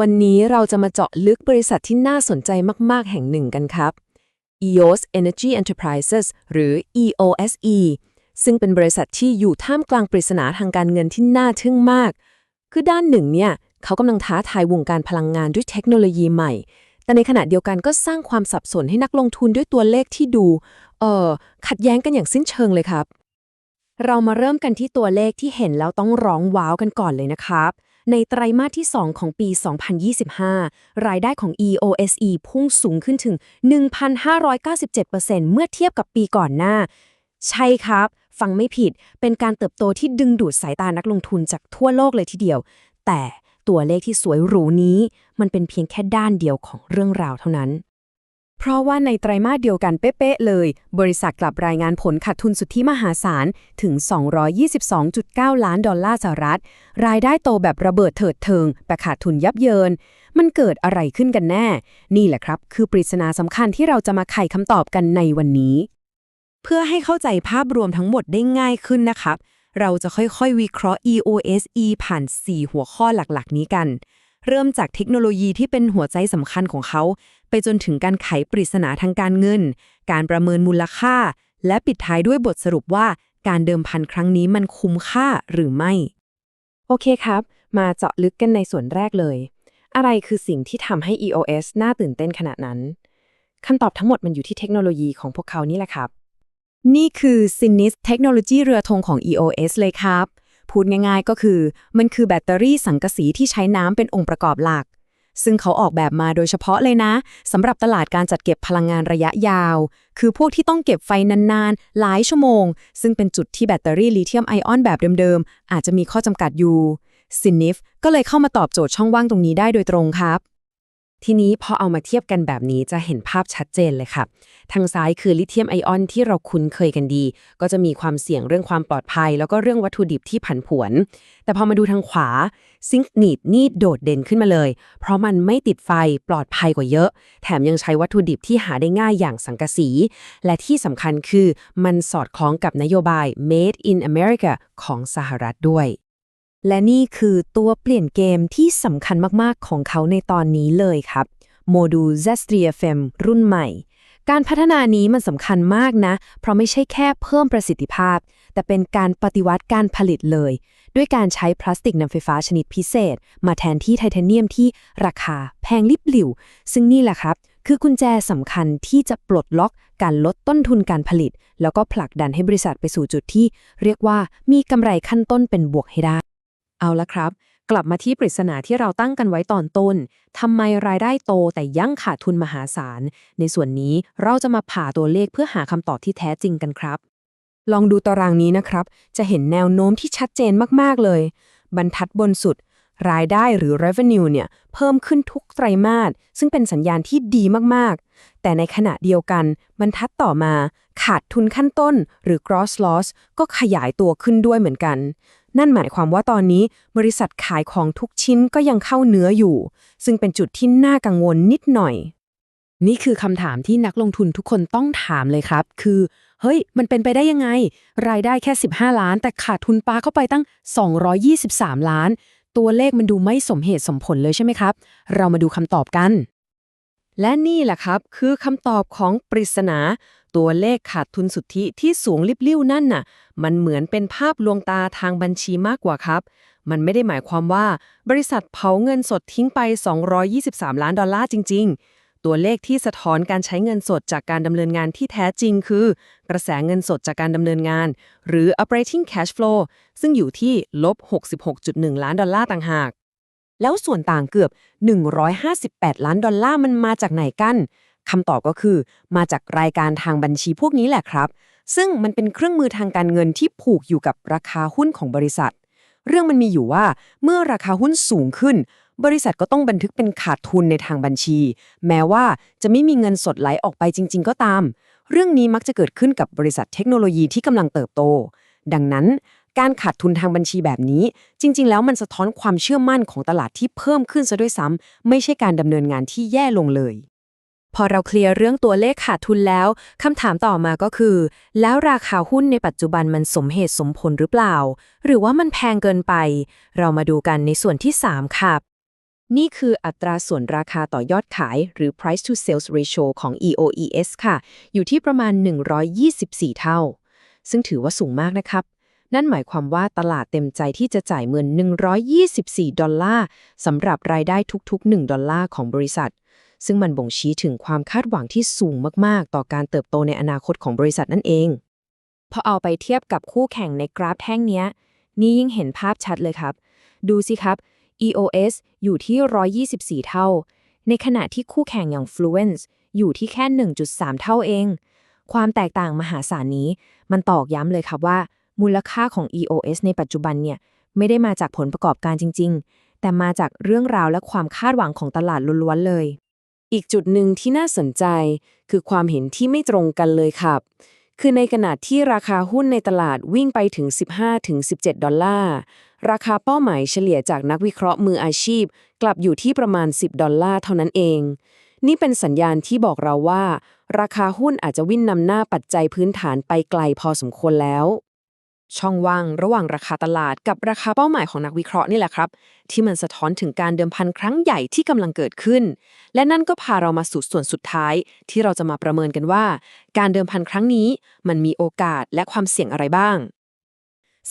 วันนี้เราจะมาเจาะลึกบริษัทที่น่าสนใจมากๆ แห่งหนึ่งกันครับ EOS Energy Enterprises หรือ EOSE ซึ่งเป็นบริษัทที่อยู่ท่ามกลางปริศนาทางการเงินที่น่าทึ่งมาก คือด้านหนึ่งเนี่ยเขากำลังท้าทายวงการพลังงานด้วยเทคโนโลยีใหม่ แต่ในขณะเดียวกันก็สร้างความสับสนให้นักลงทุนด้วยตัวเลขที่ดู เอ่อ ขัดแย้งกันอย่างสิ้นเชิงเลยครับ เรามาเริ่มกันที่ตัวเลขที่เห็นแล้วต้องร้องว้าวกันก่อนเลยนะครับ ในไตรมาสที่ 2 ของปี 2025 รายได้ของ EOSE พุ่งสูงขึ้นถึง 1,597%เมื่อเทียบกับปีก่อนหน้า ใช่ครับ ฟังไม่ผิด เป็นการเติบโตที่ดึงดูดสายตานักลงทุนจากทั่วโลกเลยทีเดียว แต่ตัวเลขที่สวยหรูนี้ มันเป็นเพียงแค่ด้านเดียวของเรื่องราวเท่านั้น เพราะว่าในไตรมาสเดียวกันเป๊ะๆเลย บริษัทกลับรายงานผลขาดทุนสุทธิมหาศาล ถึง 222.9 ล้านดอลลาร์สหรัฐ รายได้โตแบบระเบิดเถิดเทิงแต่ขาดทุนยับเยิน มันเกิดอะไรขึ้นกันแน่ นี่แหละครับ คือปริศนาสำคัญที่เราจะมาไขคำตอบกันในวันนี้ เพื่อให้เข้าใจภาพรวมทั้งหมดได้ง่ายขึ้นนะครับ เราจะค่อยๆ วิเคราะห์ EOSE ผ่าน 4 หัวข้อหลักๆ นี้กัน เริ่มจากเทคโนโลยีที่เป็นหัวใจสำคัญของเขา ไปจนถึงการไขปริศนาทางการเงิน การประเมินมูลค่า และปิดท้ายด้วยบทสรุปว่าการเดิมพันครั้งนี้มันคุ้มค่าหรือไม่ โอเคครับ มาเจาะลึกกันในส่วนแรกเลย อะไรคือสิ่งที่ทำให้ EOS น่าตื่นเต้นขนาดนั้นคำตอบทั้งหมดมันอยู่ที่เทคโนโลยีของพวกเขานี่แหละครับ นี่คือ Sinis เทคโนโลยีเรือธงของ EOS เลยครับ พูดง่ายๆ ก็คือ มันคือแบตเตอรี่สังกะสีที่ใช้น้ำเป็นองค์ประกอบหลัก ซึ่งเขาออกแบบมาโดยเฉพาะเลยนะสำหรับตลาดการจัดเก็บพลังงานระยะยาว คือพวกที่ต้องเก็บไฟนานๆ หลายชั่วโมง ซึ่งเป็นจุดที่แบตเตอรี่ลิเธียมไอออนแบบเดิมๆ อาจจะมีข้อจำกัดอยู่ซินนิฟก็เลยเข้ามาตอบโจทย์ช่องว่างตรงนี้ได้โดยตรงครับ ทีนี้พอเอามาเทียบกันแบบนี้จะเห็นภาพชัดเจนเลยครับทางซ้ายคือลิเธียมไอออนที่เราคุ้นเคยกันดี ก็จะมีความเสี่ยงเรื่องความปลอดภัย แล้วก็เรื่องวัตถุดิบที่ผันผวน แต่พอมาดูทางขวา ซิงค์นีดนี่โดดเด่นขึ้นมาเลย เพราะมันไม่ติดไฟปลอดภัยกว่าเยอะ แถมยังใช้วัตถุดิบที่หาได้ง่ายอย่างสังกะสี และที่สำคัญคือมันสอดคล้องกับนโยบาย Made in America ของสหรัฐด้วย และนี่คือตัวเปลี่ยนเกมที่สำคัญมากๆของเขาในตอนนี้เลยครับโมดูล z e s t r i FM รุ่นใหม่ การพัฒนานี้มันสำคัญมากนะ เพราะไม่ใช่แค่เพิ่มประสิทธิภาพ แต่เป็นการปฏิวัติการผลิตเลย ด้วยการใช้พลาสติกนำไฟฟ้าชนิดพิเศษ มาแทนที่ไทเทเนียมที่ราคาแพงลิบหลิว ซึ่งนี่แหละครับ คือกุญแจสำคัญที่จะปลดล็อกการลดต้นทุนการผลิต แล้วก็ผลักดันให้บริษัทไปสู่จุดที่ เรียกว่ามีกำไรขั้นต้นเป็นบวกให้ได้ เอาละครับ กลับมาที่ปริศนาที่เราตั้งกันไว้ตอนต้นทำไมรายได้โตแต่ยั่งขาดทุนมหาศาล ในส่วนนี้เราจะมาผ่าตัวเลขเพื่อหาคำตอบที่แท้จริงกันครับ ลองดูตารางนี้นะครับ จะเห็นแนวโน้มที่ชัดเจนมากๆเลย บรรทัดบนสุด รายได้หรือ revenue เนี่ยเพิ่มขึ้นทุกไตรมาสซึ่งเป็นสัญญาณที่ดีมากๆ แต่ในขณะเดียวกันบรรทัดต่อมาขาดทุนขั้นต้นหรือ gross loss ก็ขยายตัวขึ้นด้วยเหมือนกัน นั่นหมายความว่าตอนนี้บริษัทขายของทุกชิ้นก็ยังเข้าเนื้ออยู่ ซึ่งเป็นจุดที่น่ากังวลนิดหน่อย นี่คือคำถามที่นักลงทุนทุกคนต้องถามเลยครับ คือ เฮ้ย มันเป็นไปได้ยังไง รายได้แค่ 15 ล้าน แต่ขาดทุนปลาเข้าไปตั้ง 223 ล้าน ตัวเลขมันดูไม่สมเหตุสมผลเลยใช่ไหมครับ เรามาดูคำตอบกัน และนี่แหละครับคือคำตอบของปริศนา ตัวเลขขาดทุนสุทธิที่สูงลิบลิ่วนั่นน่ะ มันเหมือนเป็นภาพลวงตาทางบัญชีมากกว่าครับ มันไม่ได้หมายความว่า บริษัทเผาเงินสดทิ้งไป 223 ล้านดอลลาร์จริง ๆ ตัวเลขที่สะท้อนการใช้เงินสดจากการดำเนินงานที่แท้จริงคือ กระแสเงินสดจากการดำเนินงาน หรือ operating cash flow ซึ่งอยู่ที่ลบ 66.1 ล้านดอลลาร์ต่างหาก แล้วส่วนต่างเกือบ 158 ล้านดอลลาร์มันมาจากไหนกันคำตอบก็คือ มาจากรายการทางบัญชีพวกนี้แหละครับ ซึ่งมันเป็นเครื่องมือทางการเงินที่ผูกอยู่กับราคาหุ้นของบริษัท เรื่องมันมีอยู่ว่าเมื่อราคาหุ้นสูงขึ้น บริษัทก็ต้องบันทึกเป็นขาดทุนในทางบัญชี แม้ว่าจะไม่มีเงินสดไหลออกไปจริง ๆ ก็ตาม เรื่องนี้มักจะเกิดขึ้นกับบริษัทเทคโนโลยีที่กำลังเติบโต ดังนั้น การขาดทุนทางบัญชีแบบนี้ จริง ๆ แล้วมันสะท้อนความเชื่อมั่นของตลาดที่เพิ่มขึ้นซะด้วยซ้ำไม่ใช่การดำเนินงานที่แย่ลงเลยพอเราเคลียร์เรื่องตัวเลขขาดทุนแล้ว คำถามต่อมาก็คือ แล้วราคาหุ้นในปัจจุบันมันสมเหตุสมผลหรือเปล่า หรือว่ามันแพงเกินไป เรามาดูกันในส่วนที่ 3 ครับ นี่คืออัตราส่วนราคาต่อยอดขาย หรือ price to sales ratio ของ EOES ค่ะ อยู่ที่ประมาณ 124 เท่า ซึ่งถือว่าสูงมากนะครับ นั่นหมายความว่าตลาดเต็มใจที่จะจ่ายเงิน 124 ดอลลาร์สำหรับรายได้ทุกๆ 1 ดอลลาร์ของบริษัท ซึ่งมันบ่งชี้ถึงความคาดหวังที่สูงมากๆ ต่อการเติบโตในอนาคตของบริษัทนั่นเอง พอเอาไปเทียบกับคู่แข่งในกราฟแท่งนี้นี่ยิ่งเห็นภาพชัดเลยครับ ดูสิครับ EOS อยู่ที่ 124 เท่า ในขณะที่คู่แข่งอย่าง Fluence อยู่ที่แค่ 1.3 เท่าเอง ความแตกต่างมหาศาลนี้ มันตอกย้ำเลยครับว่า มูลค่าของ EOS ในปัจจุบันเนี่ย ไม่ได้มาจากผลประกอบการจริง ๆ แต่มาจากเรื่องราวและความคาดหวังของตลาดล้วนๆเลย อีกจุดหนึ่งที่น่าสนใจ คือความเห็นที่ไม่ตรงกันเลยครับ คือในขณะที่ราคาหุ้นในตลาดวิ่งไปถึง 15-17 ดอลลาร์ ราคาเป้าหมายเฉลี่ยจากนักวิเคราะห์มืออาชีพ กลับอยู่ที่ประมาณ 10 ดอลลาร์เท่านั้นเอง นี่เป็นสัญญาณที่บอกเราว่า ราคาหุ้นอาจจะวิ่งนำหน้าปัจจัยพื้นฐานไปไกลพอสมควรแล้ว ช่องว่างระหว่างราคาตลาดกับราคาเป้าหมายของนักวิเคราะห์นี่แหละครับ ที่มันสะท้อนถึงการเดิมพันครั้งใหญ่ที่กำลังเกิดขึ้น และนั่นก็พาเรามาสู่ส่วนสุดท้าย ที่เราจะมาประเมินกันว่า การเดิมพันครั้งนี้ มันมีโอกาสและความเสี่ยงอะไรบ้าง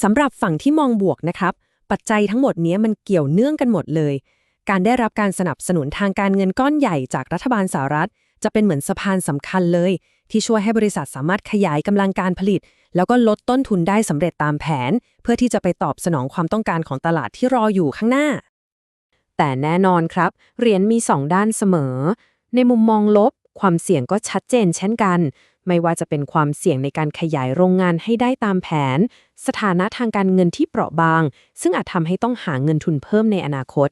สำหรับฝั่งที่มองบวกนะครับ ปัจจัยทั้งหมดนี้มันเกี่ยวเนื่องกันหมดเลย การได้รับการสนับสนุนทางการเงินก้อนใหญ่จากรัฐบาลสหรัฐ จะเป็นเหมือนสะพานสำคัญเลย ที่ช่วยให้บริษัทสามารถขยายกำลังการผลิต แล้วก็ลดต้นทุนได้สำเร็จตามแผน เพื่อที่จะไปตอบสนองความต้องการของตลาดที่รออยู่ข้างหน้า แต่แน่นอนครับ เหรียญมี 2 ด้านเสมอ ในมุมมองลบ ความเสี่ยงก็ชัดเจนเช่นกัน ไม่ว่าจะเป็นความเสี่ยงในการขยายโรงงานให้ได้ตามแผน สถานะทางการเงินที่เปราะบาง ซึ่งอาจทำให้ต้องหาเงินทุนเพิ่มในอนาคต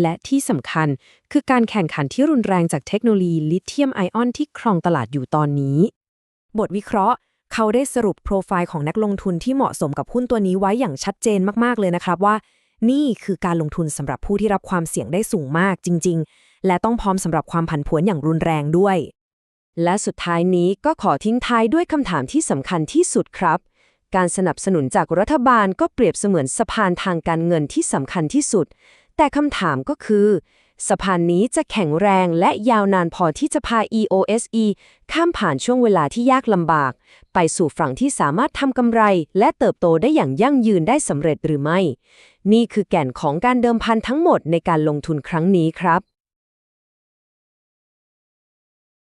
และที่สำคัญคือการแข่งขันที่รุนแรงจากเทคโนโลยีลิเธียมไอออนที่ครองตลาดอยู่ตอนนี้ บทวิเคราะห์ เขาได้สรุปโปรไฟล์ของนักลงทุนที่เหมาะสมกับหุ้นตัวนี้ไว้อย่างชัดเจนมากๆเลยนะครับว่า นี่คือการลงทุนสำหรับผู้ที่รับความเสี่ยงได้สูงมากจริง ๆ และต้องพร้อมสำหรับความผันผวนอย่างรุนแรงด้วย และสุดท้ายนี้ก็ขอทิ้งท้ายด้วยคำถามที่สำคัญที่สุดครับการสนับสนุนจากรัฐบาลก็เปรียบเสมือนสะพานทางการเงินที่สำคัญที่สุด แต่คำถามก็คือ สะพานนี้จะแข็งแรงและยาวนานพอที่จะพา EOSE ข้ามผ่านช่วงเวลาที่ยากลำบาก ไปสู่ฝั่งที่สามารถทำกำไร และเติบโตได้อย่างยั่งยืนได้สำเร็จหรือไม่ นี่คือแก่นของการเดิมพันทั้งหมดในการลงทุนครั้งนี้ครับ